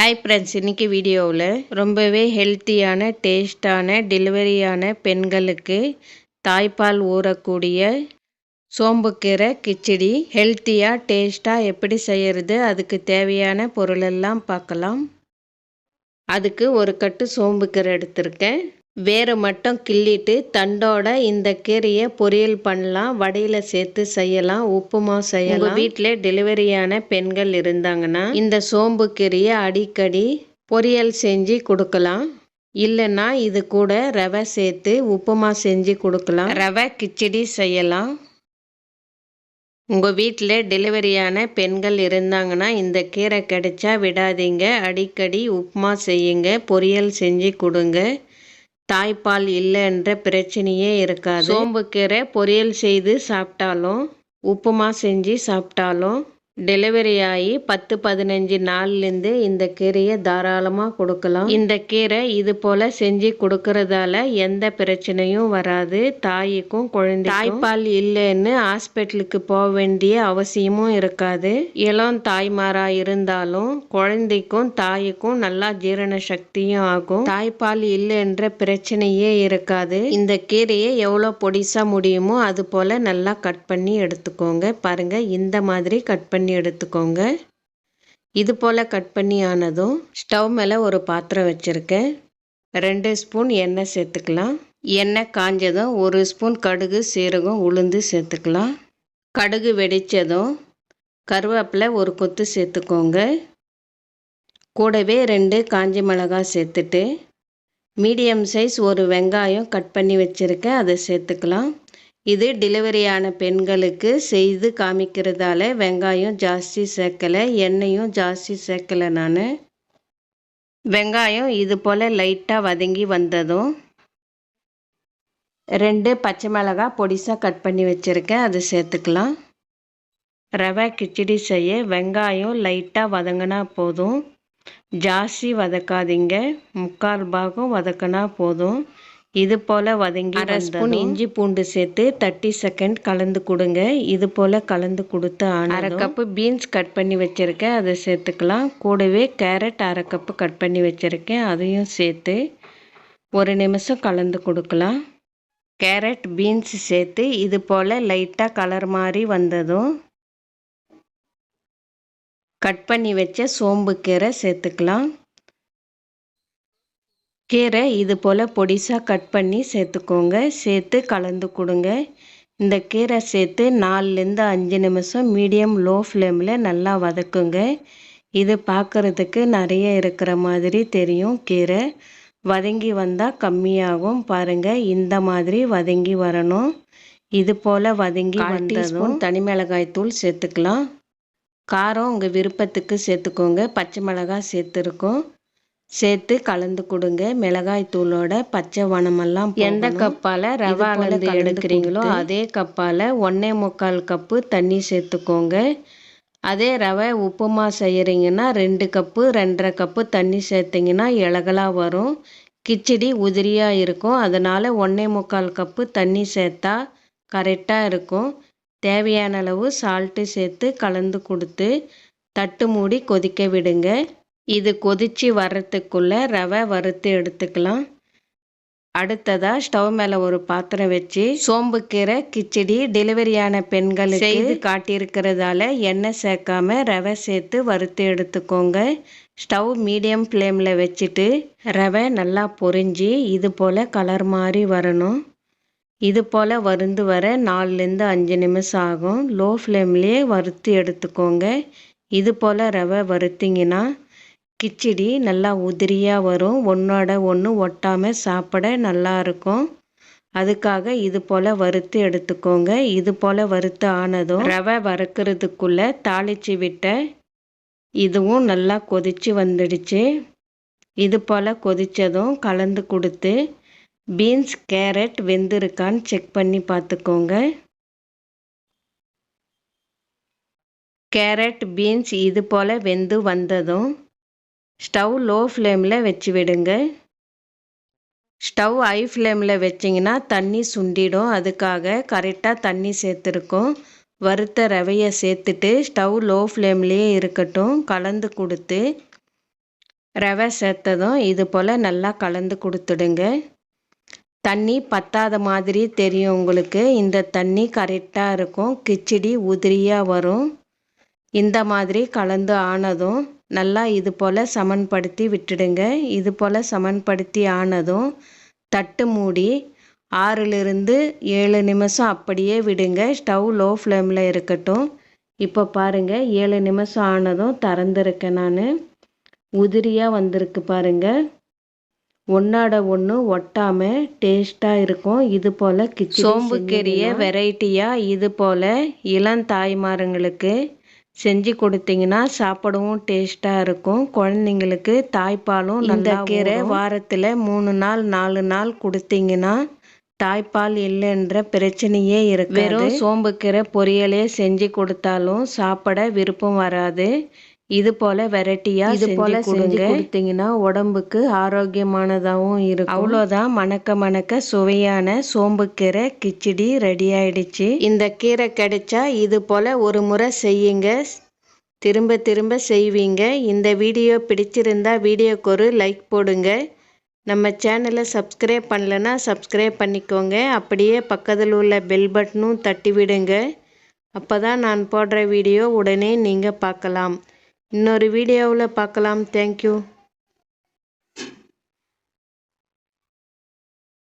Hi friends இன்றைக்கி வீடியோவில் ரொம்பவே ஹெல்த்தியான டேஸ்டான டெலிவரியான பெண்களுக்கு தாய்ப்பால் ஊறக்கூடிய சோம்புக்கீரை கிச்சடி ஹெல்த்தியாக டேஸ்ட்டாக எப்படி செய்கிறது அதுக்கு தேவையான பொருளெல்லாம் பார்க்கலாம். அதுக்கு ஒரு கட்டு சோம்புக்கீரை எடுத்திருக்கேன். வேறு மட்டும் கிள்ளிட்டு தண்டோட இந்த கீரையை பொரியல் பண்ணலாம் வடையில் சேர்த்து செய்யலாம் உப்புமா செய்யலாம். வீட்டில் டெலிவரியான பெண்கள் இருந்தாங்கன்னா இந்த சோம்பு கீரையை அடிக்கடி பொரியல் செஞ்சு கொடுக்கலாம். இல்லைன்னா இது கூட ரவை சேர்த்து உப்புமா செஞ்சு கொடுக்கலாம். ரவை கிச்சடி செய்யலாம். உங்கள் வீட்டில் டெலிவரியான பெண்கள் இருந்தாங்கன்னா இந்த கீரை கிடைச்சா விடாதீங்க. அடிக்கடி உப்புமா செய்யுங்க பொரியல் செஞ்சு கொடுங்க. தாய்ப்பால் இல்லைன்ற பிரச்சனையே இருக்காது. சோம்புக்கீரை பொரியல் செய்து சாப்பிட்டாலும் உப்புமா செஞ்சு சாப்பிட்டாலும் டெலிவரி ஆகி பத்து பதினஞ்சு நாள்லேருந்து இந்த கீரையை தாராளமாக கொடுக்கலாம். இந்த கீரை இது போல் செஞ்சு கொடுக்கறதால எந்த பிரச்சனையும் வராது. தாய்க்கும் குழந்தை தாய்ப்பால் இல்லைன்னு ஹாஸ்பிட்டலுக்கு போக வேண்டிய அவசியமும் இருக்காது. இளம் தாய்மாராக இருந்தாலும் குழந்தைக்கும் தாய்க்கும் நல்லா ஜீரண சக்தியும் ஆகும். தாய்ப்பால் இல்லைன்ற பிரச்சனையே இருக்காது. இந்த கீரையை எவ்வளோ பொடிசாக முடியுமோ அது போல் நல்லா கட் பண்ணி எடுத்துக்கோங்க. பாருங்கள் இந்த மாதிரி கட் பண்ணி பண்ணி எடுத்துக்கோங்க. இது போல் கட் பண்ணி ஆனதும் ஸ்டவ் மேலே ஒரு பாத்திரம் வச்சுருக்கேன். ரெண்டு ஸ்பூன் எண்ணெய் சேர்த்துக்கலாம். எண்ணெய் காஞ்சதும் ஒரு ஸ்பூன் கடுகு சீரகம் உளுந்து சேர்த்துக்கலாம். கடுகு வெடித்ததும் கருவேப்பிலை ஒரு கொத்து சேர்த்துக்கோங்க. கூடவே ரெண்டு காஞ்சி மிளகாய் சேர்த்துட்டு மீடியம் சைஸ் ஒரு வெங்காயம் கட் பண்ணி வச்சுருக்கேன் அதை சேர்த்துக்கலாம். இது டெலிவரியான பெண்களுக்கு செய்து காமிக்கிறதால வெங்காயம் ஜாஸ்தி சேர்க்கலை எண்ணெயும் ஜாஸ்தி சேர்க்கலை நான். வெங்காயம் இது போல் லைட்டாக வதங்கி வந்ததும் ரெண்டு பச்சை மிளகாய் பொடிசாக கட் பண்ணி வச்சுருக்கேன் அதை சேர்த்துக்கலாம். ரவை கிச்சடி செய்ய வெங்காயம் லைட்டாக வதங்கினா போதும். ஜாஸ்தி வதக்காதீங்க முக்கால் பாகம் வதக்கினா போதும். இது போல் வதங்கி அரை ஸ்பூன் இஞ்சி பூண்டு சேர்த்து தேர்ட்டி செகண்ட் கலந்து கொடுங்க. இது போல் கலந்து கொடுத்து அரை கப்பு பீன்ஸ் கட் பண்ணி வச்சுருக்கேன். அதை சேர்த்துக்கலாம். கூடவே கேரட் அரை கப்பு கட் பண்ணி வச்சுருக்கேன். அதையும் சேர்த்து ஒரு நிமிஷம் கலந்து கொடுக்கலாம். கேரட் பீன்ஸ் சேர்த்து இது போல் லைட்டாக கலர் மாதிரி வந்ததும் கட் பண்ணி வச்ச சோம்பு கீரை சேர்த்துக்கலாம். கீரை இது போல் பொடிசாக கட் பண்ணி சேர்த்துக்கோங்க. சேர்த்து கலந்து கொடுங்க. இந்த கீரை சேர்த்து நாலுலேருந்து அஞ்சு நிமிஷம் மீடியம் லோ ஃப்ளேமில் நல்லா வதக்குங்க. இது பார்க்குறதுக்கு நிறைய இருக்கிற மாதிரி தெரியும் கீரை. வதங்கி வந்தால் கம்மியாகும். பாருங்கள் இந்த மாதிரி வதங்கி வரணும். இது போல் வதங்கி வந்ததும் தனி மிளகாய் தூள் சேர்த்துக்கலாம். காரம் உங்கள் விருப்பத்துக்கு சேர்த்துக்கோங்க. பச்சை மிளகாய் சேர்த்துருக்கோம். சேர்த்து கலந்து கொடுங்க. மிளகாய் தூளோட பச்சை வனமெல்லாம் எந்த கப்பால் ரவை அளந்து எடுக்கிறீங்களோ அதே கப்பால் ஒன்றே முக்கால் கப்பு தண்ணி சேர்த்துக்கோங்க. அதே ரவை உப்புமா செய்கிறீங்கன்னா ரெண்டு கப்பு ரெண்டரை கப்பு தண்ணி சேர்த்திங்கன்னா இலகலாக வரும். கிச்சடி உதிரியாக இருக்கும். அதனால் ஒன்றே முக்கால் கப்பு தண்ணி சேர்த்தா கரெக்டாக இருக்கும். தேவையான அளவு சால்ட்டு சேர்த்து கலந்து கொடுத்து தட்டு மூடி கொதிக்க விடுங்க. இது கொதித்து வர்றதுக்குள்ளே ரவை வறுத்து எடுத்துக்கலாம். அடுத்ததாக ஸ்டவ் மேலே ஒரு பாத்திரம் வச்சு சோம்புக்கீரை கிச்சடி டெலிவரியான பெண்கள் செய்து காட்டியிருக்கிறதால எண்ணெய் சேர்க்காம ரவை சேர்த்து வறுத்து எடுத்துக்கோங்க. ஸ்டவ் மீடியம் ஃப்ளேமில் வச்சுட்டு ரவை நல்லா பொரிஞ்சு இது போல் கலர் மாதிரி வரணும். இது போல் வருந்து வர நாலுலேருந்து அஞ்சு நிமிஷம் ஆகும். லோ ஃப்ளேம்லேயே வறுத்து எடுத்துக்கோங்க. இது போல் ரவை வறுத்திங்கன்னா கிச்சடி நல்லா உதிரியாக வரும். ஒன்றோட ஒன்று ஒட்டாமல் சாப்பிட நல்லாயிருக்கும் அதுக்காக இது போல் வறுத்து எடுத்துக்கோங்க. இது போல் வறுத்து ஆனதும் ரவை வறுக்கிறதுக்குள்ளே தாளித்து விட்ட இதுவும் நல்லா கொதித்து வந்துடுச்சு. இது போல் கொதித்ததும் கலந்து கொடுத்து பீன்ஸ் கேரட் வெந்திருக்கான்னு செக் பண்ணி பார்த்துக்கோங்க. கேரட் பீன்ஸ் இது போல் வெந்து வந்ததும் ஸ்டவ் லோ ஃப்ளேமில் வச்சு விடுங்க. ஸ்டவ் ஹை ஃப்ளேமில் வச்சிங்கன்னா தண்ணி சுண்டிடும். அதுக்காக கரெக்டாக தண்ணி சேர்த்துருக்கோம். வறுத்த ரவையை சேர்த்துட்டு ஸ்டவ் லோ ஃப்ளேம்லேயே இருக்கட்டும். கலந்து கொடுத்து ரவை சேர்த்ததும் இது போல் நல்லா கலந்து கொடுத்துடுங்க. தண்ணி பத்தாத மாதிரி தெரியும் உங்களுக்கு. இந்த தண்ணி கரெக்டாக இருக்கும். கிச்சடி உதிரியாக வரும். இந்த மாதிரி கலந்து ஆனதும் நல்லா இது போல் சமன்படுத்தி விட்டுடுங்க. இது போல் சமன்படுத்தி ஆனதும் தட்டு மூடி ஆறிலிருந்து ஏழு நிமிஷம் அப்படியே விடுங்க. ஸ்டவ் லோ ஃப்ளேமில் இருக்கட்டும். இப்போ பாருங்கள் ஏழு நிமிஷம் ஆனதும் திறந்துருக்கேன் நான். உதிரியாக வந்திருக்கு பாருங்கள் ஒன்றோட ஒன்று ஒட்டாமல் டேஸ்ட்டாக இருக்கும். இது போல் கிச்சடி சோம்புக்கறியை வெரைட்டியாக இது போல் இளம் தாய்மாருங்களுக்கு செஞ்சு கொடுத்தீங்கன்னா சாப்பிடவும் டேஸ்ட்டாக இருக்கும். குழந்தைங்களுக்கு தாய்ப்பாலும் இந்த கீரை வாரத்தில் மூணு நாள் நாலு நாள் கொடுத்தீங்கன்னா தாய்ப்பால் இல்லைன்ற பிரச்சனையே இருக்கு வெறும் சோம்புக்கீரை பொரியலே செஞ்சு கொடுத்தாலும் சாப்பிட விருப்பம் வராது. இது போல வெரைட்டியா இது போல செஞ்சு கொடுத்தீங்கன்னா உடம்புக்கு ஆரோக்கியமானதாகவும் இருக்கும். அவ்வளோதான். மணக்க மணக்க சுவையான சோம்புக்கீரை கிச்சடி ரெடி ஆயிடுச்சு. இந்த கீரை கிடைச்சா இது போல ஒரு முறை செய்யுங்க. திரும்ப திரும்ப செய்வீங்க. இந்த வீடியோ பிடிச்சிருந்தா வீடியோக்கு ஒரு லைக் போடுங்க. நம்ம சேனலை சப்ஸ்கிரைப் பண்ணலன்னா சப்ஸ்கிரைப் பண்ணிக்கோங்க. அப்படியே பக்கத்தில் உள்ள பெல் பட்டனும் தட்டி விடுங்க அப்போ தான் நான் போடுற வீடியோ உடனே நீங்கள் பார்க்கலாம். இன்னொரு வீடியோவில் பார்க்கலாம். தேங்க்யூ